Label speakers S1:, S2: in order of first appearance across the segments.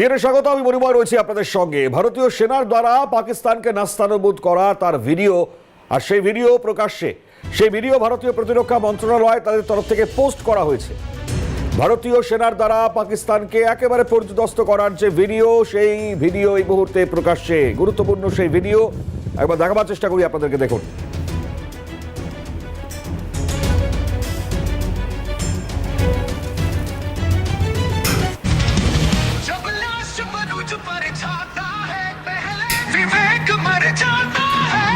S1: CNA স্বাগত, আমি মণিময় রয়েছি আপনাদের সঙ্গে। ভারতীয় সেনার দ্বারা পাকিস্তানকে নাস্তানুবোধ করা তার ভিডিও, আর সেই ভিডিও প্রকাশ্যে। সেই ভিডিও ভারতীয় প্রতিরক্ষা মন্ত্রণালয় তাদের তরফ থেকে পোস্ট করা হয়েছে। ভারতীয় সেনার দ্বারা পাকিস্তানকে একেবারে পর্যদস্ত করার যে ভিডিও, সেই ভিডিও এই মুহূর্তে প্রকাশ্যে। গুরুত্বপূর্ণ সেই ভিডিও। একবার দেখাবার চেষ্টা করি আপনাদেরকে দেখুন।
S2: विवेक मर जाता है।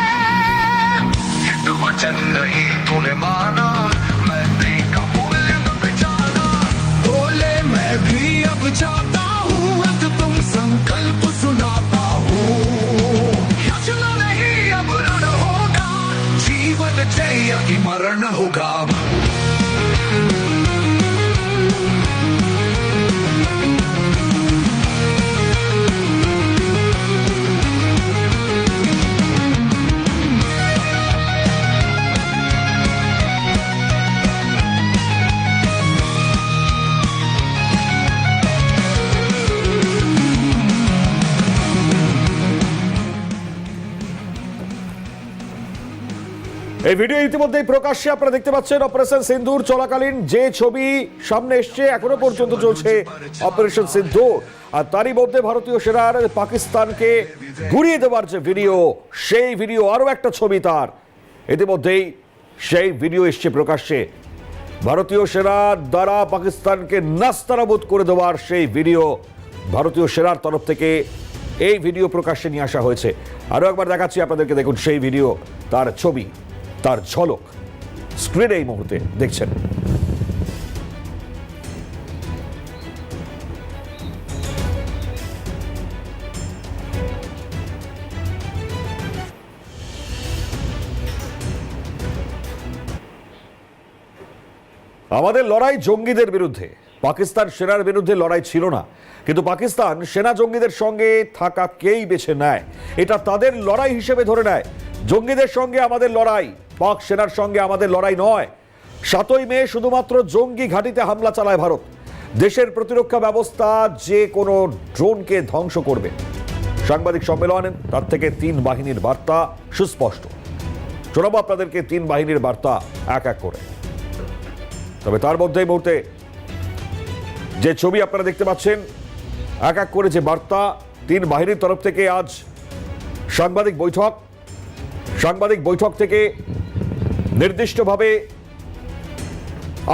S2: वचन नहीं तूने माना।
S1: এই ভিডিও ইতিমধ্যেই প্রকাশ্যে আপনারা দেখতে পাচ্ছেন অপারেশন সিন্ধুর চলাকালীন যে ছবি সামনে এসছে, এখনও পর্যন্ত চলছে অপারেশন সিন্দুর। আর তারই মধ্যে ভারতীয় সেনার পাকিস্তানকে ঘুরিয়ে দেওয়ার যে ভিডিও, সেই ভিডিও, আরও একটা ছবি তার। ইতিমধ্যেই সেই ভিডিও এসছে প্রকাশ্যে। ভারতীয় সেনার দ্বারা পাকিস্তানকে নাস্তানাবুদ করে দেওয়ার সেই ভিডিও, ভারতীয় সেনার তরফ থেকে এই ভিডিও প্রকাশ্যে নিয়ে আসা হয়েছে। আরও একবার দেখাচ্ছি আপনাদেরকে, দেখুন সেই ভিডিও, তার ছবি। তার ঝলক স্ক্রিনে এই মুহূর্তে দেখছেন। আমাদের লড়াই জঙ্গিদের বিরুদ্ধে। পাকিস্তান সেনার বিরুদ্ধে লড়াই ছিল না। কিন্তু পাকিস্তান সেনা জঙ্গিদের সঙ্গে থাকাকেই বেছে নেয়? এটা তাদের লড়াই হিসেবে ধরে নেয়। জঙ্গিদের সঙ্গে আমাদের লড়াই পাক সেনার সঙ্গে আমাদের লড়াই নয়। সাতই মে শুধুমাত্র জঙ্গি ঘাঁটিতে হামলা চালায় ভারত। দেশের প্রতিরক্ষা ব্যবস্থা যে কোনো ড্রোনকে ধ্বংস করবে। সাংবাদিক সম্মেলনে তার থেকে তিন বাহিনীর বার্তা সুস্পষ্ট। শোনাবো আপনাদেরকে তিন বাহিনীর বার্তা এক এক করে। তবে তার মধ্যে এই মুহূর্তে যে ছবি আপনারা দেখতে পাচ্ছেন, এক এক করে যে বার্তা তিন বাহিনীর তরফ থেকে আজ সাংবাদিক বৈঠক। সাংবাদিক বৈঠক থেকে নির্দিষ্টভাবে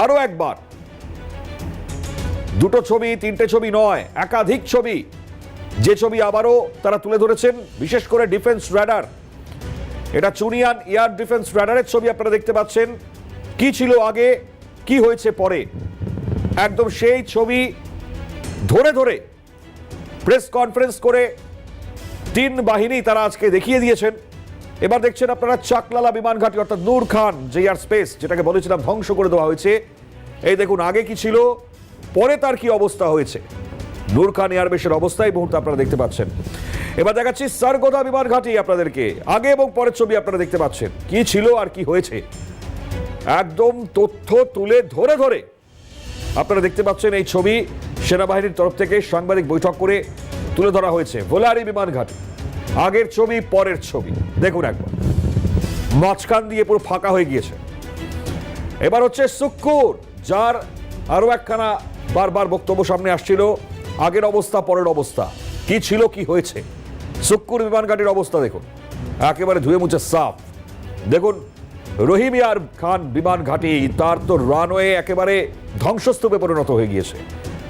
S1: আরও একবার। দুটো ছবি, তিনটে ছবি নয়, একাধিক ছবি। যে ছবি আবারও তারা তুলে ধরেছেন, বিশেষ করে ডিফেন্স র্যাডার এটা চুনিয়ান এয়ার ডিফেন্স র্যাডারের ছবি আপনারা দেখতে পাচ্ছেন। কি ছিল আগে, কি হয়েছে পরে? একদম সেই ছবি ধরে ধরে প্রেস কনফারেন্স করে তিন বাহিনী তারা আজকে দেখিয়ে দিয়েছেন। এবার দেখছেন আপনারা চাকলালা বিমান ঘাঁটি, অর্থাৎ নূর খান, যে এয়ার স্পেস যেটাকে বলেছিলাম ধ্বংস করে দেওয়া হয়েছে। এই দেখুন, আগে কি ছিল, পরে তার কি অবস্থা হয়েছে। নূর খান এয়ারবেসের অবস্থা এই মুহূর্তে আপনারা দেখতে পাচ্ছেন। এবার দেখাচ্ছি সারগোদা বিমান ঘাঁটি আপনাদেরকে। আগে এবং পরের ছবি আপনারা দেখতে পাচ্ছেন, কি ছিল আর কি হয়েছে। একদম তথ্য তুলে ধরে ধরে আপনারা দেখতে পাচ্ছেন এই ছবি। সেনাবাহিনীর তরফ থেকে সাংবাদিক বৈঠক করে তুলে ধরা হয়েছে। ভোলারি বিমান ঘাটি। আগের ছবি, পরের ছবি। দেখুন একবার। মাঝখান দিয়ে পুরো ফাঁকা হয়ে গিয়েছে। এবার হচ্ছে সুক্কুর, যার আরও একখানা বারবার বক্তব্য সামনে আসছিল, আগের অবস্থা, পরের অবস্থা। কি ছিল, কি হয়েছে? সুক্কুর বিমান ঘাটির অবস্থা দেখুন। একেবারে ধুয়ে মুছে সাফ। দেখুন, রহিম ইয়ার খান বিমান ঘাঁটি, তার তো রানওয়ে একেবারে ধ্বংসস্তূপে পরিণত হয়ে গিয়েছে।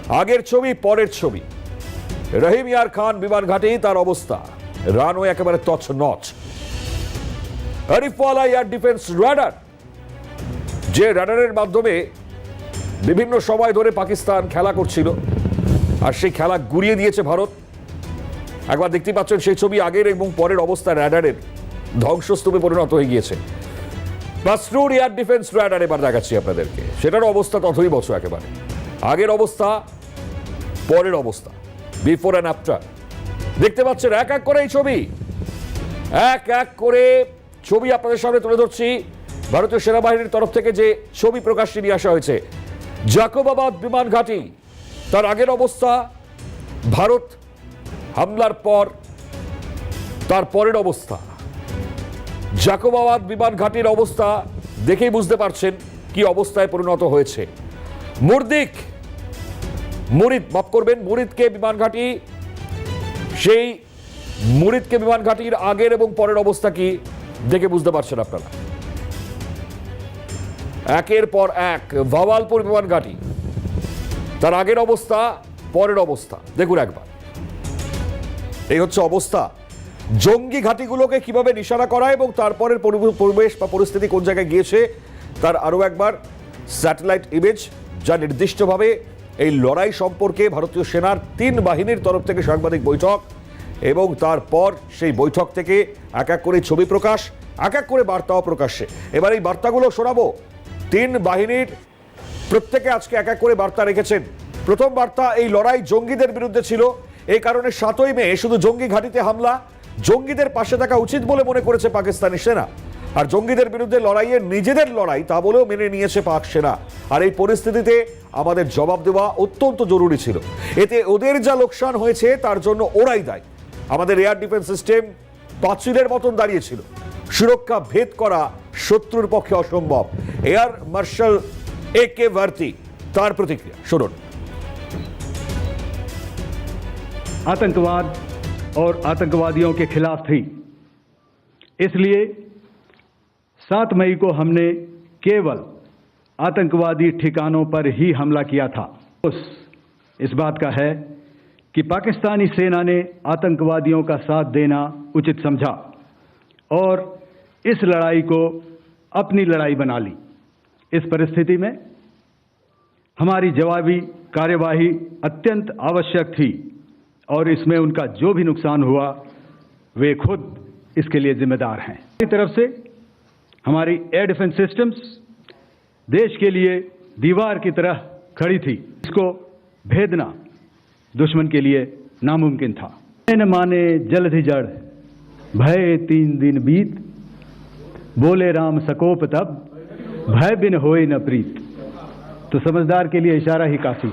S1: আগের ছবি, পরের ছবি। রহিম ইয়ার খান বিমান ঘাঁটি, তার অবস্থা। রানওয়ে একেবারে তছ নচ আরিফওয়ালা এয়ার ডিফেন্স রাডার, যে রাডারের মাধ্যমে বিভিন্ন সময় ধরে পাকিস্তান খেলা করছিল, আর সেই খেলা গুড়িয়ে দিয়েছে ভারত। একবার দেখতে পাচ্ছেন সেই ছবি আগের এবং পরের অবস্থা র্যাডারের ধ্বংসস্তূপে পরিণত হয়ে গিয়েছে। মাসরুর এয়ার ডিফেন্স রাডার এবার দেখাচ্ছি আপনাদেরকে। সেটার অবস্থা তথই বছর একেবারে। আগের অবস্থা, পরের অবস্থা। Before and after. দেখতে পাচ্ছেন, এক এক করে এই ছবি। এক এক করে ছবি আপনাদের সামনে তুলে ধরছি। ভারতীয় সেনাবাহিনীর তরফ থেকে যে ছবি প্রকাশ্যে নিয়ে আসা হয়েছে, জাকোবাবাদ বিমান ঘাঁটি। তার আগের অবস্থা, ভারত হামলার পর, তার পরের অবস্থা। জাকোবাবাদ বিমান ঘাঁটির অবস্থা দেখেই বুঝতে পারছেন কি অবস্থায় পরিণত হয়েছে। মুরদিক, মুরিদ, মাফ করবেন, মুরিদকে বিমান ঘাঁটি সেই মুরিদকে বিমান ঘাঁটির আগের এবং পরের অবস্থা কি দেখে বুঝতে পারছেন আপনারা? একের পর এক, ভাওয়ালপুর বিমান ঘাঁটি। তার আগের অবস্থা, পরের অবস্থা। দেখুন একবার। এই হচ্ছে অবস্থা। জঙ্গি ঘাঁটিগুলোকে কীভাবে নিশানা করা এবং তারপরের পরিবেশ বা পরিস্থিতি কোন জায়গায় গিয়েছে, তার আরও একবার স্যাটেলাইট ইমেজ যা নির্দিষ্টভাবে এই লড়াই সম্পর্কে ভারতীয় সেনার তিন বাহিনীর তরফ থেকে সাংবাদিক বৈঠক এবং তারপর সেই বৈঠক থেকে এক এক করে ছবি প্রকাশ, এক এক করে বার্তাও প্রকাশ্যে। এবার এই বার্তাগুলো শোনাবো। তিন বাহিনীর প্রত্যেকে আজকে এক এক করে বার্তা রেখেছেন। প্রথম বার্তা, এই লড়াই জঙ্গিদের বিরুদ্ধে ছিল। এই কারণে সাতই মে, শুধু জঙ্গি ঘাঁটিতে হামলা, জঙ্গিদের পাশে থাকা উচিত বলে মনে করেছে পাকিস্তানি সেনা। আর জঙ্গিদের বিরুদ্ধে লড়াইয়ে নিজেদের লড়াই তা বলেও মেনে নিয়েছে পাক সেনা আর এই পরিস্থিতিতে আমাদের জবাব দেওয়া অত্যন্ত জরুরি ছিল এতে ওদের যা লোকসান হয়েছে তার জন্য ওরাই দায় আমাদের এয়ার ডিফেন্স সিস্টেম পাঁচিলের মতন দাঁড়িয়েছিল সুরক্ষা ভেদ করা শত্রুর পক্ষে অসম্ভব air marshal A K Bharti তার প্রতিক্রিয়া শুনুন
S3: आतंकवाद और आतंकवादियों के खिलाफ थी इसलिए 7 मई को हमने केवल आतंकवादी ठिकानों पर ही हमला किया था। उस, इस बात का है कि पाकिस्तानी सेना ने आतंकवादियों का साथ देना उचित समझा और इस लड़ाई को अपनी लड़ाई बना ली। इस परिस्थिति में हमारी जवाबी कार्यवाही अत्यंत आवश्यक थी और इसमें उनका जो भी नुकसान हुआ, वे खुद इसके लिए जिम्मेदार हैं। तरफ़ से हमारी एयर डिफेंस सिस्टम्स देश के लिए दीवार की तरह खड़ी थी। इसको भेदना दुश्मन के लिए नामुमकिन था। न माने जल्द ही जड़। भय तीन दिन बीत। बोले राम सकोप तब। भय बिन होए न प्रीत। तो समझदार के लिए इशारा ही काफ़ी।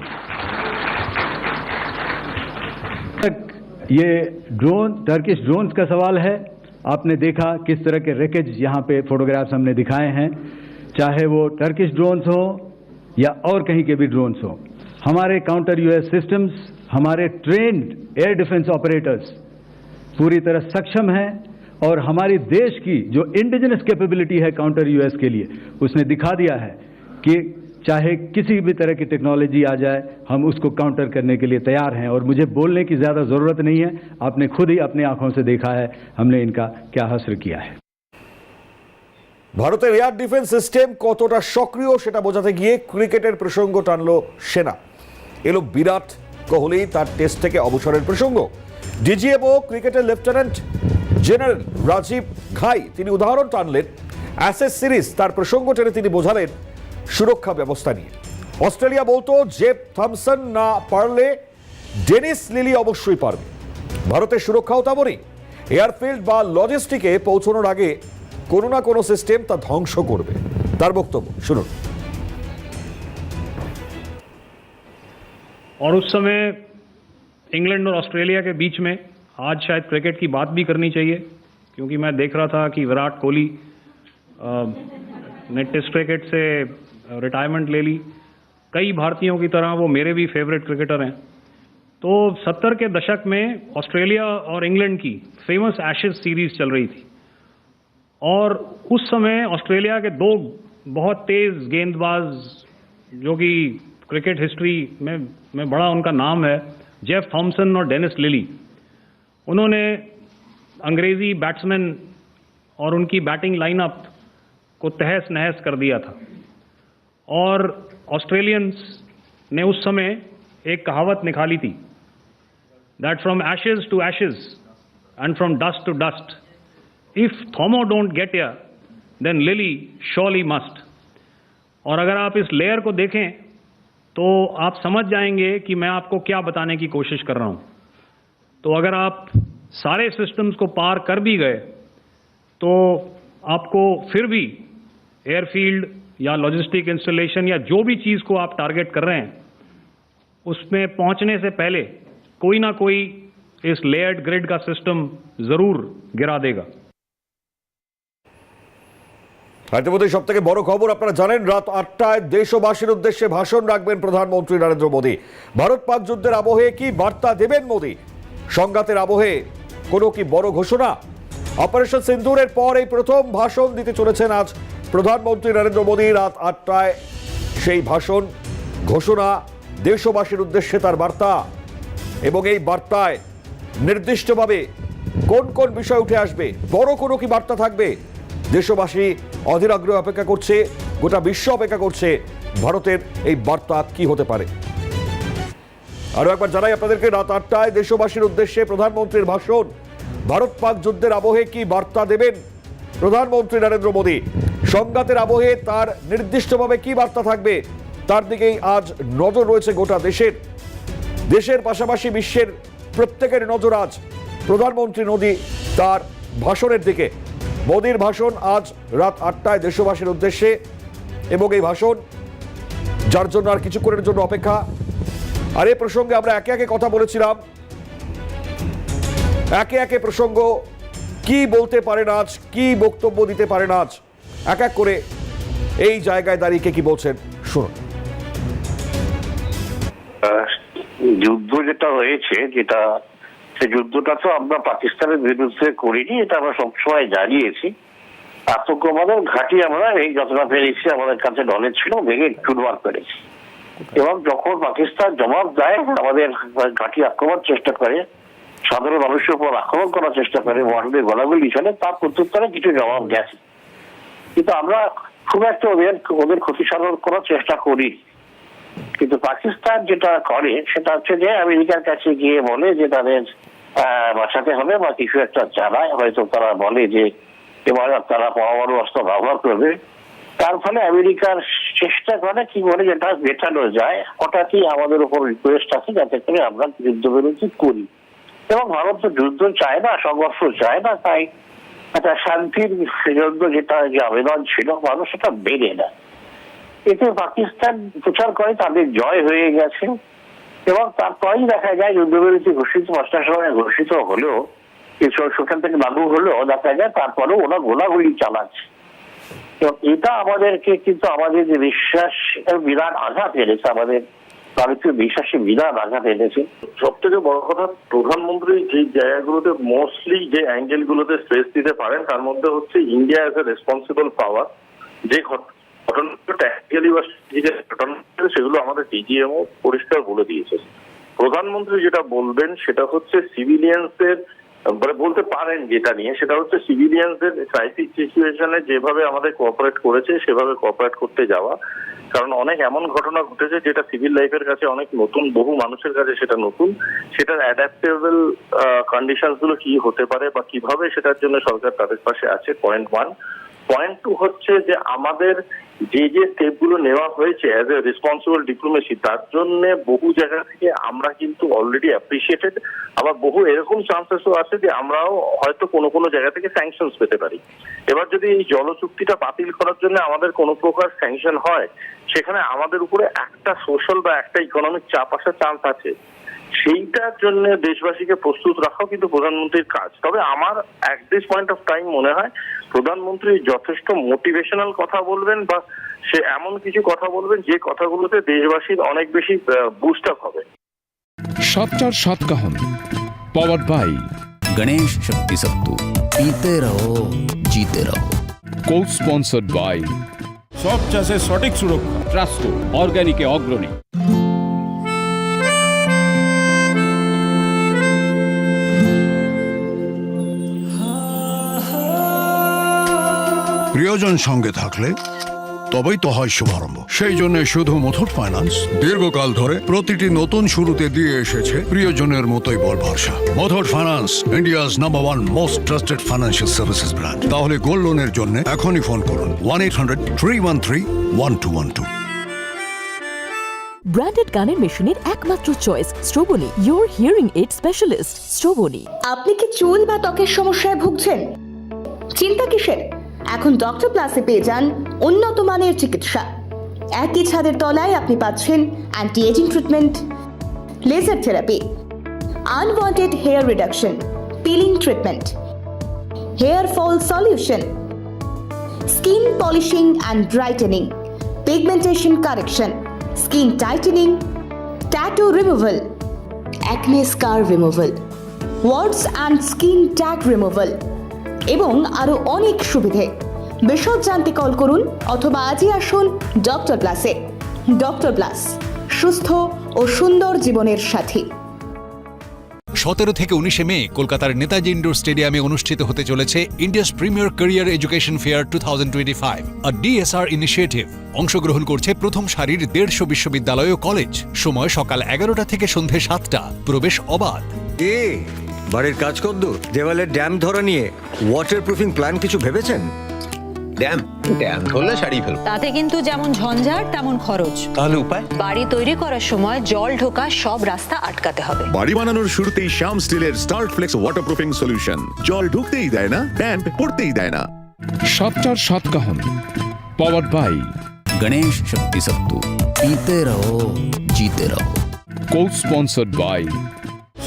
S3: तक ये ड्रोन टर्किश ड्रोन का सवाल है। आपने देखा किस तरह के रेकेज यहाँ पे फोटोग्राफ्स हमने दिखाए हैं। चाहे वो टर्किश ड्रोन्स हो या और कहीं के भी ड्रोन्स हो, हमारे काउंटर यूएस सिस्टम्स हमारे ट्रेन्ड एयर डिफेंस ऑपरेटर्स पूरी तरह सक्षम हैं और हमारी देश की जो इंडिजिनस कैपेबिलिटी है काउंटर यूएस के लिए, उसने दिखा दिया है कि चाहे किसी भी तरह की टेक्नोलॉजी आ जाए हम उसको काउंटर करने के लिए तैयार हैं और मुझे बोलने की ज़्यादा ज़रूरत नहीं है आपने खुद ही अपनी आंखों से देखा है हमने इनका क्या हसर किया है
S1: ভারতের এয়ার ডিফেন্স সিস্টেম কতটা সক্রিয় সেটা বোঝাতে গিয়ে ক্রিকেটের প্রসঙ্গ টানলো সেনা এলো বিরাট কোহলি তার টেস্ট থেকে অবসরের প্রসঙ্গ ডিজিএমও ক্রিকেটের লেফটেন্যান্ট জেনারেল রাজীব ঘাই তিনি উদাহরণ টানলেন অ্যাসেস সিরিজ তার প্রসঙ্গ টেনে তিনি বোঝালেন সুরক্ষা ব্যবস্থা নিয়ে অস্ট্রেলিয়া বলতো জেফ থমসন না পারলে ডেনিস লিলি অবশ্যই পারবে ভারতের সুরক্ষাও তেমনই এয়ারফিল্ড বা লজিস্টিকে পৌঁছানোর আগে কোনো না কোনো সিস্টেম তা ধ্বংস করবে তার বক্তব্য শুনুন
S4: और उस समय इंग्लैंड और ऑस्ट्रेलिया के बीच में आज शायद क्रिकेट की बात भी करनी चाहिए क्योंकि मैं देख रहा था कि विराट कोहली अ, ने टेस्ट क्रिकेट से रिटायरमेंट ले ली। कई भारतीयों की तरह वो मेरे भी फेवरेट क्रिकेटर हैं। तो सत्तर के दशक में ऑस्ट्रेलिया और इंग्लैंड की फ़ेमस एशेज सीरीज़ चल रही थी। और उस समय ऑस्ट्रेलिया के दो बहुत तेज गेंदबाज, जो कि क्रिकेट हिस्ट्री में में बड़ा उनका नाम है जेफ थॉमसन और डेनिस लिली उन्होंने अंग्रेज़ी बैट्समैन और उनकी बैटिंग लाइनअप को तहस नहस कर दिया था। और ऑस्ट्रेलियंस ने उस समय एक कहावत निकाली थी that from ashes to ashes and from dust to dust if Thomo don't get here, then Lillee surely must और अगर आप इस लेयर को देखें तो आप समझ जाएँगे कि मैं आपको क्या बताने की कोशिश कर रहा हूँ। तो अगर आप सारे सिस्टम्स को पार कर भी गए तो आपको फिर भी एयरफील्ड या लॉजिस्टिक इंस्टॉलेशन या जो भी चीज़ को आप टारगेट कर रहे हैं उसमें पहुंचने से पहले कोई ना कोई इस लेयर्ड ग्रिड का सिस्टम जरूर गिरा देगा
S1: আর ইতিমধ্যে সব থেকে বড় খবর আপনারা জানেন রাত আটটায় দেশবাসীর উদ্দেশ্যে ভাষণ রাখবেন প্রধানমন্ত্রী নরেন্দ্র মোদী ভারত পাক যুদ্ধের আবহে কি বার্তা দেবেন মোদী সংঘাতের আবহে কোনো কি বড় ঘোষণা অপারেশন সিন্দুরের পর এই প্রথম ভাষণ দিতে চলেছেন আজ প্রধানমন্ত্রী নরেন্দ্র মোদী রাত আটটায় সেই ভাষণ, ঘোষণা দেশবাসীর উদ্দেশ্যে তার বার্তা। এবং এই বার্তায় নির্দিষ্টভাবে কোন কোন বিষয় উঠে আসবে, বড় কোনো কি বার্তা থাকবে, দেশবাসী অধীর আগ্রহে অপেক্ষা করছে, গোটা বিশ্ব অপেক্ষা করছে ভারতের এই বার্তা কি হতে পারে। আরও একবার জানাই আপনাদেরকে, রাত আটটায় দেশবাসীর উদ্দেশ্যে প্রধানমন্ত্রীর ভাষণ, ভারত পাক যুদ্ধের আবহে কি বার্তা দেবেন প্রধানমন্ত্রী নরেন্দ্র মোদী? সংঘাতের আবহে তার নির্দিষ্টভাবে কি বার্তা থাকবে, তার দিকেই আজ নজর রয়েছে গোটা দেশের। দেশের পাশাপাশি বিশ্বের প্রত্যেকের নজর আজ প্রধানমন্ত্রী মোদী তার ভাষণের দিকে। মোদীর ভাষণ আজ রাত আটটায় দেশবাসীর উদ্দেশ্যে এবং এই ভাষণ যার জন্য আর কিছুক্ষণের জন্য অপেক্ষা। আর এই প্রসঙ্গে আমরা একে একে কথা বলেছিলাম। একে একে প্রসঙ্গ কি বলতে পারেন আজ, কি বক্তব্য দিতে পারেন আজ? এক এক করে এই জায়গায় দাঁড়িয়ে কে কি বলছেন? শুনুন।
S5: যুদ্ধ যেটা হয়েছে, যেটা সে যুদ্ধটা তো আমরা পাকিস্তানের বিরুদ্ধে করিনি, এটা আমরা সবসময় জানিয়েছি। আতঙ্কবাদের ঘাঁটি আমরা এই যতটা পেরেছি, আমাদের কাছে নলেজ ছিল, ভেঙে চুরমার পেরেছি এবং যখন পাকিস্তান জবাব দেয়, আমাদের ঘাঁটি আক্রমণ চেষ্টা করে, সাধারণ মানুষের উপর আক্রমণ করার চেষ্টা করে ওয়ার্ল্ডে গোলাগুলি চলে তার প্রত্যুত্তরে কিছু জবাব গেছে। কিন্তু আমরা খুব একটা ওদের ওদের ক্ষতি সাধন করার চেষ্টা করি। কিন্তু পাকিস্তান যেটা করে, সেটা হচ্ছে যে আমেরিকার কাছে গিয়ে বলে যে তাদের বাঁচাতে হবে বা কিছু একটা জানায়। হয়তো তারা বলে যে এবার তারা পরমাণু অস্ত্র ব্যবহার করবে। তার ফলে আমেরিকার চেষ্টা করে কি করে যেটা মেটানো যায়। হঠাৎই আমাদের উপর রিকোয়েস্ট আছে যাতে করে আমরা যুদ্ধ বিরতি করি। এবং ভারত তো যুদ্ধ চায় না, সংঘর্ষ চায় না, তাই একটা শান্তির জন্য যেটা যে আবেদন ছিল, মানুষ সেটা বেড়ে না এতে পাকিস্তান প্রচার করে, তাদের জয় হয়ে গেছে। এবং তারপরেই দেখা যায়, যুদ্ধবিরতি ঘোষিত পাঁচটার সময় ঘোষিত হলেও সেখান থেকে লাগু হলেও দেখা যায়, তারপরেও ওরা গোলাগুলি চালাচ্ছে। এবং এটা আমাদেরকে কিন্তু আমাদের যে বিশ্বাস বিরাট আঘাত এনেছে আমাদের ভারতীয় বিশ্বাসী বিরাট আঘাত এনেছে
S6: সব থেকে বড় কথা, প্রধানমন্ত্রী যে জায়গাগুলোতে মোস্টলি যে অ্যাঙ্গেল গুলোতে স্ট্রেস দিতে পারেন, তার মধ্যে হচ্ছে India as a responsible power যে ঘটনা সেগুলো আমাদের ডিজিএমও পরিষ্কার বলে দিয়েছে। প্রধানমন্ত্রী যেটা বলবেন, সেটা হচ্ছে সিভিলিয়ানসের মানে বলতে পারেন যেটা নিয়ে, সেটা হচ্ছে সিভিলিয়ানদের ক্রাইসিস সিচুয়েশনে যেভাবে আমাদের কোঅপারেট করেছে, সেভাবে কোঅপারেট করতে যাওয়া। কারণ অনেক এমন ঘটনা ঘটেছে যেটা সিভিল লাইফের কাছে অনেক নতুন, বহু মানুষের কাছে সেটা নতুন। সেটার অ্যাডাপ্টেবল কন্ডিশনসগুলো কি হতে পারে বা কীভাবে সেটার জন্য সরকার তাদের পাশে আছে পয়েন্ট ওয়ান পয়েন্ট টু হচ্ছে যে আমাদের যে যে স্টেপগুলো নেওয়া হয়েছে অ্যাজ এ রেসপন্সিবল ডিপ্লোমেসি তার জন্য বহু জায়গা থেকে আমরা কিন্তু অলরেডি অ্যাপ্রিসিয়েটেড আবার বহু এরকম চান্সেসও আছে যে আমরাও হয়তো কোনো কোনো জায়গা থেকে স্যাংশনস পেতে পারি। এবার যদি এই জল চুক্তিটা বাতিল করার জন্য আমাদের কোনো প্রকার স্যাংশন হয়, সেখানে আমাদের উপরে একটা সোশ্যাল বা একটা ইকোনমিক চাপ আসার চান্স আছে। সেইটার জন্য দেশবাসীকে প্রস্তুত রাখাও কিন্তু প্রধানমন্ত্রীর কাজ। তবে আমার at this point of time মনে হয় প্রধানমন্ত্রী যথেষ্ট মোটিভেশনাল কথা বলবেন বা সে এমন কিছু কথা বলবেন যে কথাগুলোতে দেশবাসীর অনেক বেশি বুস্ট আপ হবে।
S7: সবচার সৎকাহন পাওয়ার বাই
S8: গণেশ শক্তি সত্তু। পিতে রহো জিতে রহো
S7: কো স্পন্সর্ড বাই
S9: সব চাষে সঠিক সুরক্ষা।
S7: ট্রাস্ট অর্গানিকে অগ্রণী।
S10: প্রিয়জন সঙ্গে থাকলে তবেই তো হয় শুভারম্ভ। সেই জন্য শুধু মুথুট ফাইন্যান্স দীর্ঘকাল ধরে প্রতিটি নতুন শুরুতে দিয়ে এসেছে প্রিয়জনের মতোই বল ভরসা। Muthoot finance India's number one most trusted financial services brand তাহলে গোল্ড লোনের জন্য এখনই ফোন করুন one eight hundred three one three one two one two
S11: branded গানের মেশিনের একমাত্র চয়েস স্ট্রোবনি ইয়োর হিয়ারিং এইড স্পেশালিস্ট স্ট্রোবনি
S12: আপনি কি চুল বা ত্বকের সমস্যায় ভুগছেন? চিন্তা কিসের? এখন ডক্টর প্লাসে পেয়ে যান উন্নত মানের চিকিৎসা। একই ছাদের তলায় আপনি পাচ্ছেন anti ageing treatment laser therapy unwanted hair reduction peeling treatment hair fall solution skin polishing and brightening pigmentation correction skin tightening tattoo removal acne scar removal warts and skin tag removal এবং আরও অনেক সুবিধে। বিশদ জানতে call করুন অথবা আজই আসুন ডক্টর প্লাসে ডক্টর প্লাস সুস্থ ও সুন্দর জীবনের সাথী।
S8: সতেরো থেকে উনিশে মে কলকাতার নেতাজি ইন্ডোর স্টেডিয়ামে অনুষ্ঠিত হতে চলেছে India's premier career education fair two thousand twenty five আর ডিএসআর ইনিশিয়েটিভ। অংশগ্রহণ করছে প্রথম সারির দেড়শো বিশ্ববিদ্যালয় ও কলেজ। সময় সকাল এগারোটা থেকে সন্ধে সাতটা। প্রবেশ অবাধ।
S13: এ বাড়ির কাজ করদু দেওয়ালে ড্যাম ধরা নিয়ে ওয়াটার প্রুফিং প্ল্যান কিছু ভেবেছেন?
S9: ড্যাম? ড্যাম ধরলে সারিয়ে ফেলব।
S11: তাতে কিন্তু যেমন ঝঞ্ঝাট তেমন খরচ।
S9: তাহলে উপায়?
S11: বাড়ি তৈরি করার সময় জল ঢোকা সব রাস্তা আটকাতে হবে।
S9: বাড়ি বানানোর শুরুতেই শ্যাম স্টিলের স্টার্ট ফ্লেক্স ওয়াটারপ্রুফিং সলিউশন জল ঢুকতেই দেয় না ড্যাম্প পড়তেই দেয় না।
S7: সাতটার সাতকাহন পাওয়ার্ড বাই
S8: গণেশ শক্তি সত্তু
S13: পিতে রহো জিতে রহো
S7: কো স্পন্সার্ড বাই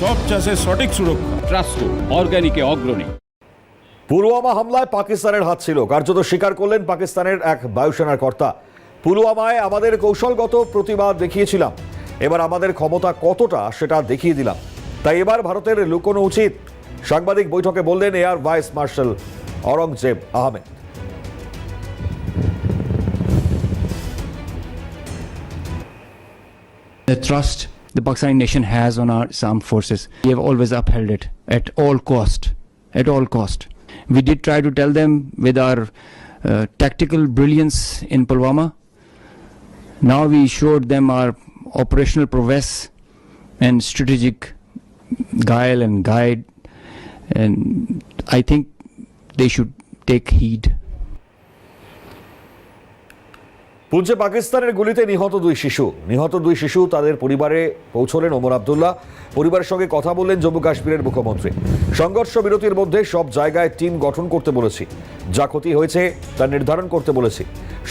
S9: সব চাষে সঠিক সুরক্ষা।
S7: ট্রাস্টো অর্গানিকে অগ্রণী।
S1: পুলওয়ামা হামলায় পাকিস্তানের হাত ছিল। কার্যত স্বীকার করলেন পাকিস্তানের এক বায়ুসেনার কর্তা। পুলওয়ামায় আমাদের কৌশলগত প্রতিবাদ দেখিয়েছিলাম। এবার আমাদের ক্ষমতা কতটা সেটা দেখিয়ে দিলাম। তাই এবার ভারতের লুকোনো উচিত। সাংবাদিক বৈঠকে বললেন air vice marshal Aurangzeb Ahmed.
S14: The trust the Pakistani nation has on our armed forces, we have always upheld it at all cost. At all cost. We did try to tell them with our uh, tactical brilliance in Pulwama. Now we showed them our operational prowess and strategic guile and guide, and I think they should take heed.
S1: পুঞ্চে পাকিস্তানের গুলিতে নিহত দুই শিশু। নিহত দুই শিশু তাদের পরিবারে পৌঁছলেন ওমর আবদুল্লাহ। পরিবারের সঙ্গে কথা বললেন জম্মু কাশ্মীরের মুখ্যমন্ত্রী। সংঘর্ষ বিরতির মধ্যে সব জায়গায় টিম গঠন করতে বলেছি। যা ক্ষতি হয়েছে তা নির্ধারণ করতে বলেছি।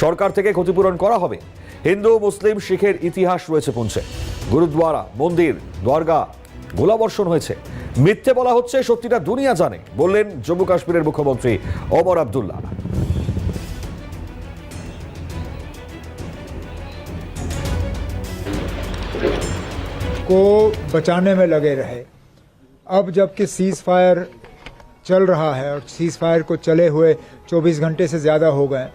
S1: সরকার থেকে ক্ষতিপূরণ করা হবে। হিন্দু, মুসলিম, শিখের ইতিহাস রয়েছে পুঞ্চে গুরুদ্বারা, মন্দির, দরগা গোলাবর্ষণ হয়েছে। মিথ্যে বলা হচ্ছে সত্যিটা দুনিয়া জানে, বললেন জম্মু কাশ্মীরের মুখ্যমন্ত্রী ওমর আবদুল্লাহ।
S14: को बचाने में लगे रहे। अब जबकि सीज़ फायर चल रहा है और सीज़ फायर को चले हुए 24 घंटे से ज़्यादा हो गए,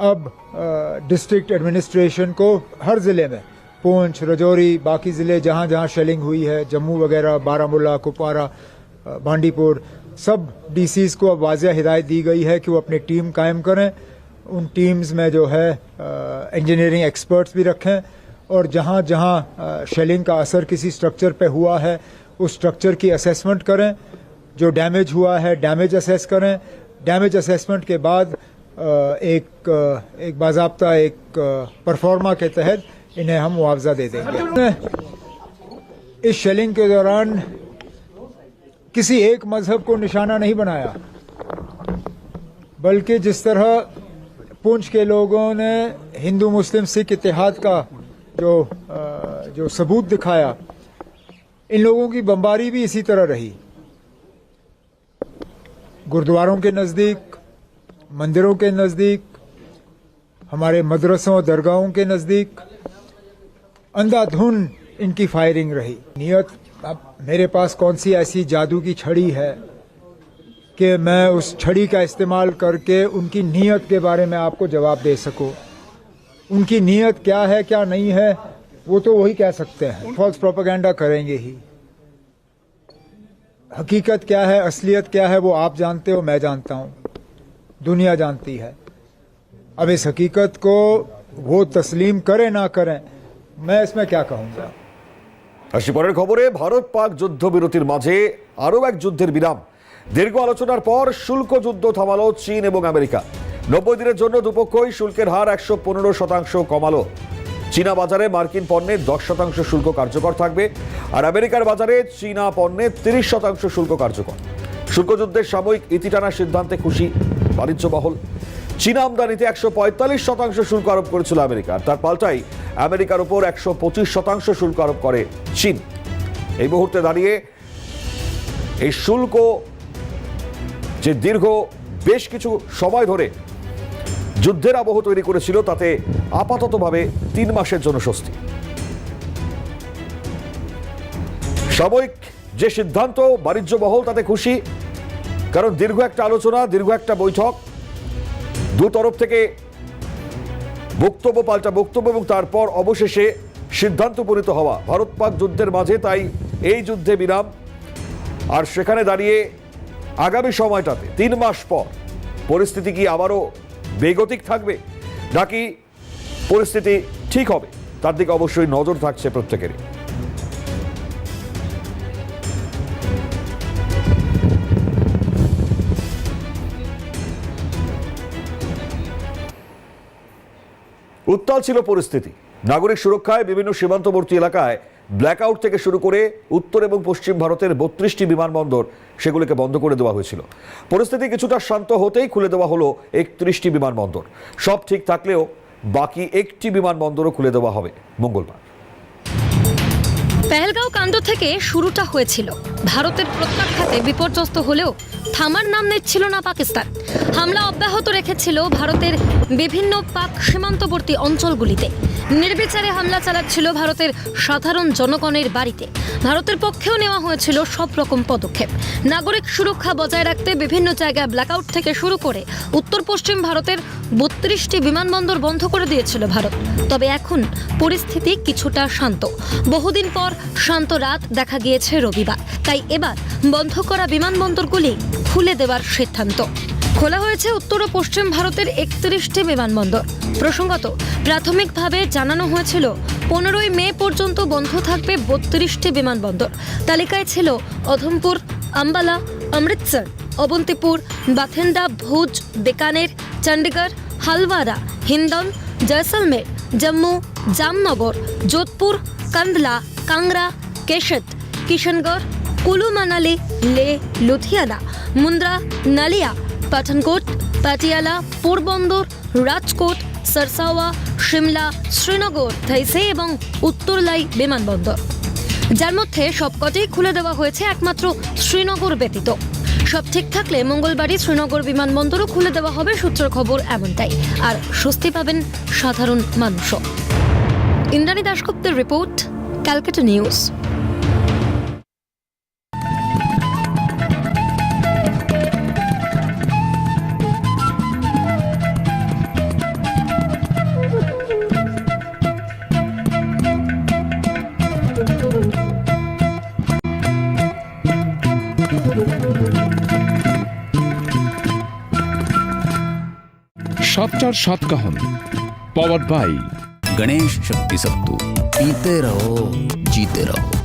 S14: अब डिस्ट्रिक्ट एडमिनिस्ट्रेशन को हर ज़िले में, पूंछ, रजौरी, बाकी ज़िले जहाँ जहाँ शेलिंग हुई है, जम्मू वगैरह, बारामूला, कुपवारा बांडीपुर सब डीसीज को अब वाजिया हिदायत दी गई है कि वो अपनी टीम कायम करें। उन टीम्स में जो है इंजीनियरिंग एक्सपर्ट्स भी रखें। और जहाँ जहाँ शेलिंग का असर किसी स्ट्रक्चर पे हुआ है, उस स्ट्रक्चर की असेसमेंट करें। जो डैमेज हुआ है डैमेज असेस करें। डैमेज असेसमेंट के बाद एक एक बाजाबता, एक परफॉर्मा के तहत इन्हें हम मुआवजा दे देंगे। इस शेलिंग के दौरान किसी एक मज़हब को निशाना नहीं बनाया, बल्कि जिस तरह पुंछ के लोगों ने हिंदू मुस्लिम सिख इतिहाद का जो अ, जो सबूत दिखाया इन लोगों की बमबारी भी इसी तरह रही। गुरुद्वारों के नज़दीक मंदिरों के नज़दीक हमारे मदरसों दरगाहों के नज़दीक अंधाधुन इनकी फायरिंग रही। नियत अब मेरे पास कौन सी ऐसी जादू की छड़ी है कि मैं उस छड़ी का इस्तेमाल करके उनकी नीयत के बारे में आपको जवाब दे सकूँ? उनकी नीयत क्या है क्या नहीं है वो तो वही कह सकते हैं फॉल्स प्रोपागेंडा करेंगे ही हकीकत क्या है असलियत क्या है वो आप जानते हो मैं जानता हूँ दुनिया जानती है अब इस हकीकत को वो तस्लीम करें ना करें मैं इसमें क्या कहूँगा
S1: আসি পরের খবরে ভারত পাক যুদ্ধবিরতির মাঝে আরও এক যুদ্ধের বিরাম দীর্ঘ আলোচনার পর শুল্ক যুদ্ধ থামালো চীন এবং আমেরিকা নব্বই দিনের জন্য দুপক্ষই শুল্কের হার একশো পনেরো শতাংশ কমালো। চীনা বাজারে মার্কিন পণ্যে দশ শতাংশ শুল্ক কার্যকর থাকবে আর আমেরিকার বাজারে চীনা পণ্যে তিরিশ শতাংশ শুল্ক কার্যকর। শুল্কযুদ্ধের সাময়িক ইতি টানার সিদ্ধান্তে খুশি বাণিজ্য মহল। চীনা আমদানিতে একশো পঁয়তাল্লিশ শতাংশ শুল্ক আরোপ করেছিল আমেরিকা তার পাল্টাই আমেরিকার উপর একশো পঁচিশ শতাংশ শুল্ক আরোপ করে চীন। এই মুহূর্তে দাঁড়িয়ে এই শুল্ক যে দীর্ঘ বেশ কিছু সময় ধরে যুদ্ধের আবহ তৈরি করেছিল তাতে আপাততভাবে তিন মাসের জন্য স্বস্তি। সাময়িক যে সিদ্ধান্ত, বাণিজ্য মহল তাতে খুশি। কারণ দীর্ঘ একটা আলোচনা, দীর্ঘ একটা বৈঠক। দু তরফ থেকে বক্তব্য পাল্টা বক্তব্য এবং তারপর অবশেষে সিদ্ধান্ত উপনীত হওয়া। ভারত পাক যুদ্ধের মাঝে তাই এই যুদ্ধে বিরাম। আর সেখানে দাঁড়িয়ে আগামী সময়টাতে, তিন মাস পর, পরিস্থিতি কি আবারও বেগতিক থাকবে, নাকি পরিস্থিতি ঠিক হবে? তার দিকে অবশ্যই নজর থাকছে প্রত্যেকেরই। উত্তাল ছিল পরিস্থিতি। নাগরিক সুরক্ষায় বিভিন্ন সীমান্তবর্তী এলাকায় ব্ল্যাকআউট থেকে শুরু করে উত্তর এবং পশ্চিম ভারতের বত্রিশটি বিমানবন্দর সেগুলিকে বন্ধ করে দেওয়া হয়েছিল। পরিস্থিতি কিছুটা শান্ত হতেই খুলে দেওয়া হলো একত্রিশটি বিমানবন্দর। সব ঠিক থাকলেও বাকি একটি বিমানবন্দরও খুলে দেওয়া হবে মঙ্গলবার।
S15: পেহেলগাঁও কাণ্ড থেকে শুরুটা হয়েছিল। ভারতের প্রত্যাখ্যাতে বিপর্যস্ত হলেও থামার নাম নিচ্ছিল না পাকিস্তান। হামলা অব্যাহত রেখেছিল ভারতের বিভিন্ন পাক সীমান্তবর্তী অঞ্চলগুলিতে। নির্বিচারে হামলা চালাচ্ছিল ভারতের সাধারণ জনগণের বাড়িতে। ভারতের পক্ষেও নেওয়া হয়েছিল সব রকম পদক্ষেপ। নাগরিক সুরক্ষা বজায় রাখতে বিভিন্ন জায়গায় ব্ল্যাকআউট থেকে শুরু করে উত্তর পশ্চিম ভারতের বত্রিশটি বিমানবন্দর বন্ধ করে দিয়েছিল ভারত। তবে এখন পরিস্থিতি কিছুটা শান্ত। বহুদিন পর শান্ত রাত দেখা গিয়েছে রবিবার। তাই এবার বন্ধ করা বিমানবন্দরগুলি খুলে দেওয়ার সিদ্ধান্ত। খোলা হয়েছে উত্তর ও পশ্চিম ভারতের একত্রিশটি বিমানবন্দর। প্রসঙ্গত, প্রাথমিকভাবে জানানো হয়েছিল, পনেরোই মে পর্যন্ত বন্ধ থাকবে বত্রিশটি বিমানবন্দর। তালিকায় ছিল অধমপুর, আম্বালা, অমৃতসর, অবন্তিপুর বাথেন্ডা ভুজ, বেকানের চণ্ডীগড় হালওয়ারা, হিন্দন, জয়সলমের, জম্মু, জামনগর, যোধপুর কান্দলা কাংরা কেশত কিশনগড় কুলু মানালি লে লুধিয়ানা মুন্দ্রা নালিয়া পাঠানকোট পাটিয়ালা পোরবন্দর রাজকোট সরসাওয়া সিমলা শ্রীনগর থাইসে এবং উত্তরলাই বিমানবন্দর যার মধ্যে সবকটাই খুলে দেওয়া হয়েছে একমাত্র শ্রীনগর ব্যতীত। সব ঠিক থাকলে মঙ্গলবারই শ্রীনগর বিমানবন্দরও খুলে দেওয়া হবে সূত্র খবর এমনটাই। আর স্বস্তি পাবেন সাধারণ মানুষও। ইন্দ্রাণী দাশগুপ্তের রিপোর্ট। Calcutta News.
S7: সবচার সৎকাহন পাওয়ার বাই
S13: গণেশ শক্তি সত্তু पीते रहो जीते रहो।